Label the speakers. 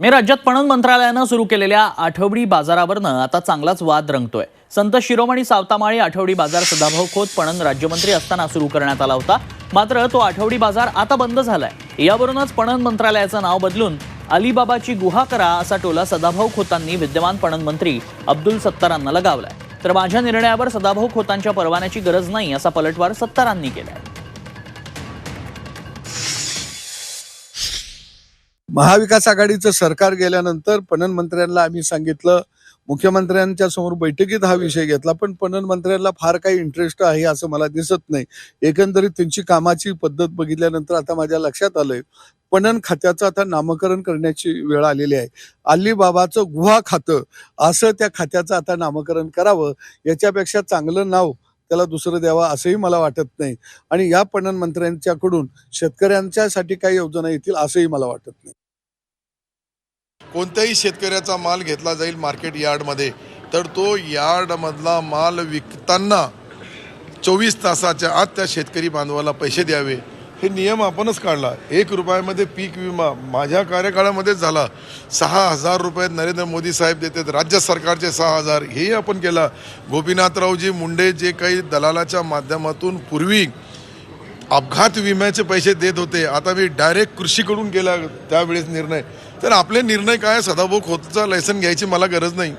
Speaker 1: मी राज्यात पणन मंत्रालयानं सुरू केलेल्या आठवडी बाजारावरनं आता चांगलाच वाद रंगतोय. संत शिरोमणी सावतामाळी आठवडी बाजार सदाभाऊ खोत पणन राज्यमंत्री असताना सुरू करण्यात आला होता. मात्र तो आठवडी बाजार आता बंद झालाय. यावरूनच पणन मंत्रालयाचं नाव बदलून अलिबाबाची गुहा करा असा टोला सदाभाऊ खोतांनी विद्यमान पणन मंत्री अब्दुल सत्तारांना लगावलाय. तर माझ्या निर्णयावर सदाभाऊ खोतांच्या परवान्याची गरज नाही असा पलटवार सत्तारांनी केलाय.
Speaker 2: महाविकास आघाडीचं सरकार गेल्यानंतर पणन मंत्र्यांना आम्ही सांगितलं मुख्यमंत्र्यांच्या समोर बैठकीत हा विषय घेतला पण पणन मंत्र्यांना फार काही इंटरेस्ट आहे असं मला दिसत नाही. एकंदरीत त्यांची कामाची पद्धत बघितल्यानंतर आता माझ्या लक्षात आलंय पणन खात्याचं आता नामकरण करण्याची वेळ आलेली आहे. अलीबाबाचं गुहा खातं असं त्या खात्याचं आता नामकरण करावं याच्यापेक्षा चांगलं नाव त्याला दुसरं द्यावं असंही मला वाटत नाही. आणि या पणन मंत्र्यांच्याकडून शेतकऱ्यांच्यासाठी काही योजना येतील असंही मला वाटत नाही.
Speaker 3: कोणत्याही शेतकऱ्याचा माल घेतला जाईल मार्केट यार्डमध्ये तर तो यार्डमधला माल विकताना चोवीस तासाच्या आत त्या शेतकरी बांधवाला पैसे द्यावे. हे नियम आपणच काढला. एक रुपयामध्ये पीक विमा माझ्या कार्यकाळामध्येच झाला. सहा हजार रुपये नरेंद्र मोदी साहेब देतात राज्य सरकारचे सहा हजार हेही आपण केला. गोपीनाथरावजी मुंडे जे काही दलालाच्या माध्यमातून पूर्वी अपघात विम्याचे पैसे देत होते. आता मी डायरेक्ट कृषीकडून गेला त्यावेळेस निर्णय. तर आपले निर्णय काय? सदाभाऊ खोतचा लायसन घ्यायची मला गरज नाही.